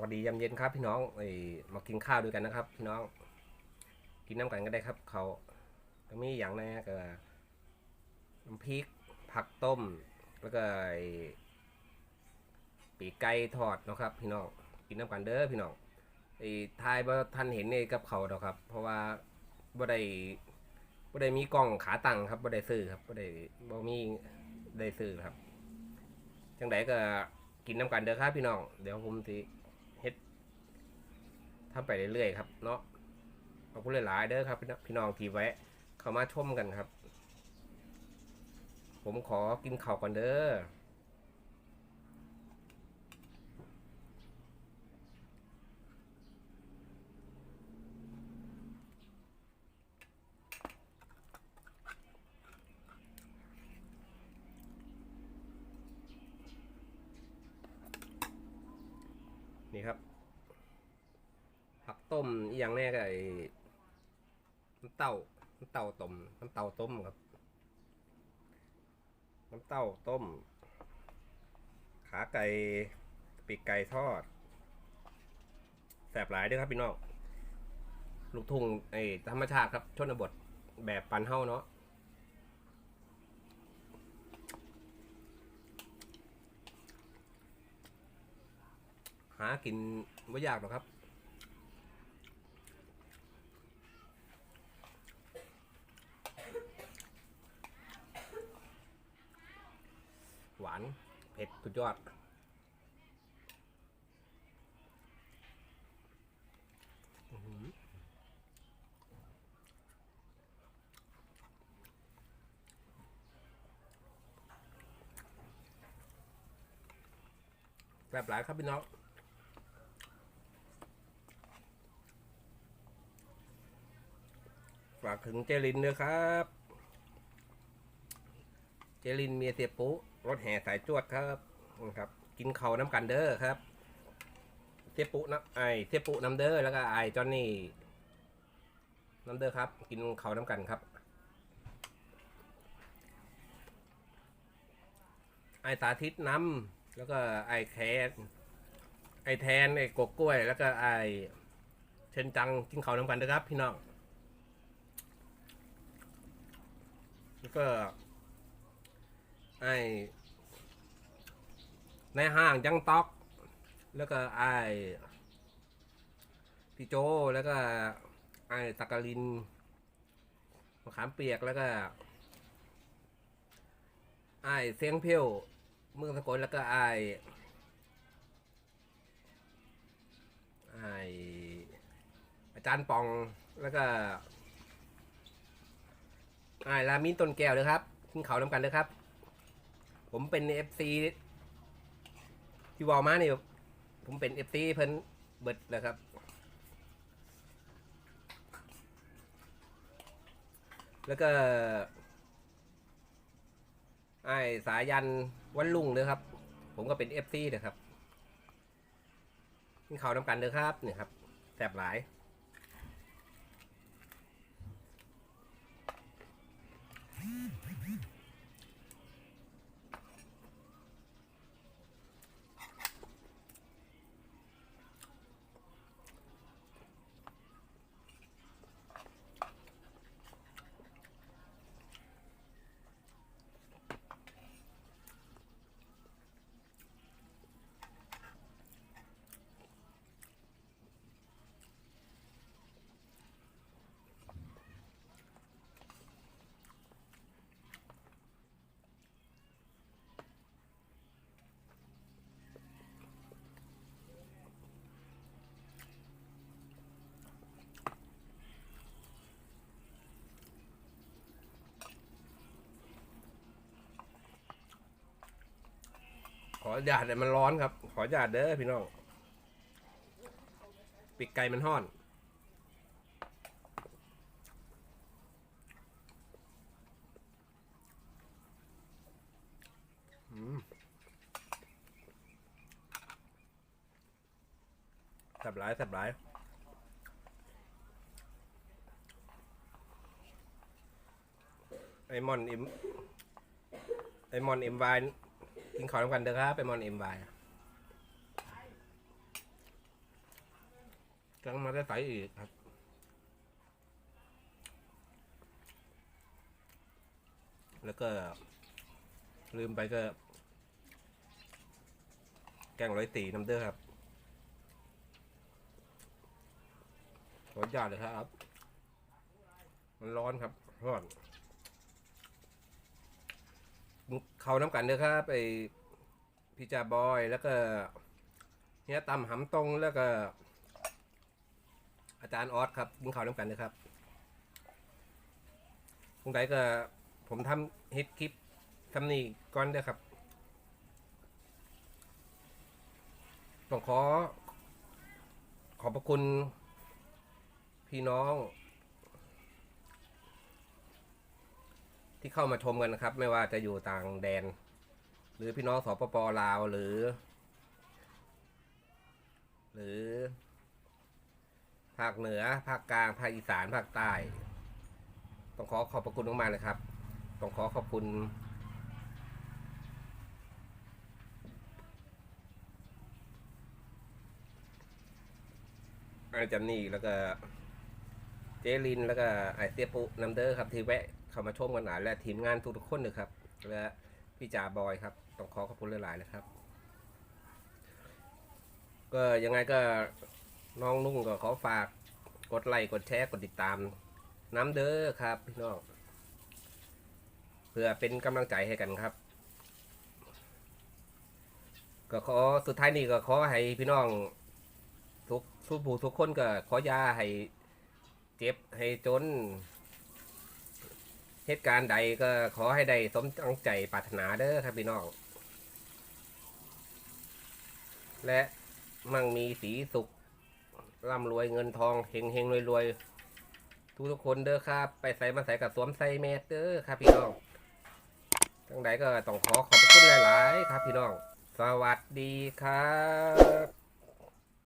วัสดียามเย็นครับพี่น้องไอ้มากินข้าวด้วยกันนะครับ พี่น้อง กินน้ำกันก็ได้ครับ เขาก็มีอย่างแรกก็น้ำพริกผักต้ม แล้วก็ปีกไก่ทอดนะครับ พี่น้องกินน้ำกันเด้อพี่น้องไอ้ทายว่าท่านเห็นในกับเขาวดอกครับ เพราะว่าบ่ได้บ่ได้มีกล้องขาตั้งครับบ่ได้ซื้อครับบ่ได้บ่มีได้ซื้อครับจังไดก็กินน้ำกันเด้อครับพี่น้อง เดี๋ยวผมสิ ทำไปเรื่อยๆครับเนาะขอบคุณหลายๆเด้อครับพี่น้องที่แวะ เข้ามาชมกันครับ ผมขอกินข้าวก่อนเด้อนี่ครับ ต้มอหย่างแน่ก็ไอ้น้ำเต้าน้ำเต้าต้มน้ำเต้าต้มครับ น้ำเต้าต้ม ขาไก่ปีกไก่ทอดแสบหลายด้วยครับพี่น้องลูกทุ่งไอ้ธรรมชาติครับชนบทแบบปันเฮ้าเนาะหากินไม่ยากหรอกครับ หวาน เผ็ดสุดยอด แบบหลายครับพี่น้องฝากถึงเจลินด้วยครับ เจลินเมียเสียปุ๊ รถแห่สายจวดครับนะครับ กินเขาน้ำกันเด้อครับเสียปุ๊น้ำไอเสียปุ๊น้ำเด้อแล้วก็ไอจอนนี่น้ำเด้อครับ กินเขาน้ำกันครับ ไอสาธิตน้ำแล้วก็ไอแคนไอแทนไอกกกล้วย แล้วก็ไอเชนจังกินเขาน้ำกันเด้อครับ พี่น้องแล้วก็ ไอ้ในห้างจังต๊อก แล้วก็ไอ้พี่โจแล้วก็ ไอ้ตะกลินมะขามเปียกแล้วก็ ไอ้เสียงเพียวเมืองสกลแล้วก็ไอ้ไอ้อาจารย์ปองแล้วก็ไอ้รามินต้นแก้วเลยครับขึ้นเขานำกันเลยครับ ผมเป็นเอฟซีที่วอลมาเนี่ยผมเป็นเอฟซีเพิ่นเบิดแล้วครับ แล้วก็ไอ้สายันวันลุงเลยครับ ผมก็เป็นเอฟซีนะครับกินข้าวน้ำกันเด้อครับเนี่ยครับแสบหลาย ข ออย่าตแต่มันร้อนครับ ขออย่าตเด้อพี่น้องปีกไก่มันห้อน สับหลาย สับหลายไอมอนเอ็มไอมอนเอ็มวาย กินข้าวน้ำกันเด้อครับไอมอนเอ็มวายจังมาได้ใสอีกครับแล้วก็ ลืมไปก็ แกงร้อยตีน้ำเด้อครับรสยอดเลยครับ มันร้อนครับร้อน เขาน้ำกันเด้อครับไอพี่จ่าบอยแล้วก็เฮียตำหำตรงแล้วก็ อาจารย์ออสครับกินข้าวน้ำกันนะครับตรงไหนก็ผมทำฮิตคลิปทำนี่ก่อนเด้อครับต้องขอ ขอบพระคุณพี่น้อง ที่เข้ามาชมกันนะครับ ไม่ว่าจะอยู่ต่างแดน หรือพี่น้องสปปลาวหรือ หรือ ภาคเหนือ ภาคกลาง ภาคอีสาน ภาคใต้ ต้องขอขอบพระคุณมากๆเลยครับ ต้องขอขอบคุณ อาจารย์นี่แล้วก็ เจลินแล้วก็ไอเสียปุน้ำเด้อครับที่แวะเข้ามาชมกันหลายและทีมงานทุกๆคนเลยครับและพี่จ่าบอยครับต้องขอขอบคุณหลายๆนะครับ ก็ยังไงก็น้องนุ่งก็ขอฝากกดไลค์กดแชร์กดติดตาม น้ำเด้อครับพี่น้องเพื่อเป็นกำลังใจให้กันครับ ก็ขอสุดท้ายนี้ก็ขอให้พี่น้องทุกทุกผู้ทุกคนก็ขอยาให้ เจ็บให้จน เหตุการณ์ใดก็ขอให้ได้สมตั้งใจปรารถนาเด้อครับพี่น้อง และมั่งมีสีสุขร่ำรวยเงินทองเฮงเฮงรวยรวยทุกทุกคนเด้อครับ ไปใส่มาใส่กับสวมใส่เมสเด้อครับพี่น้องทั้งใดก็ต้องขอขอบคุณหลาย ๆ ครับพี่น้อง สวัสดีครับ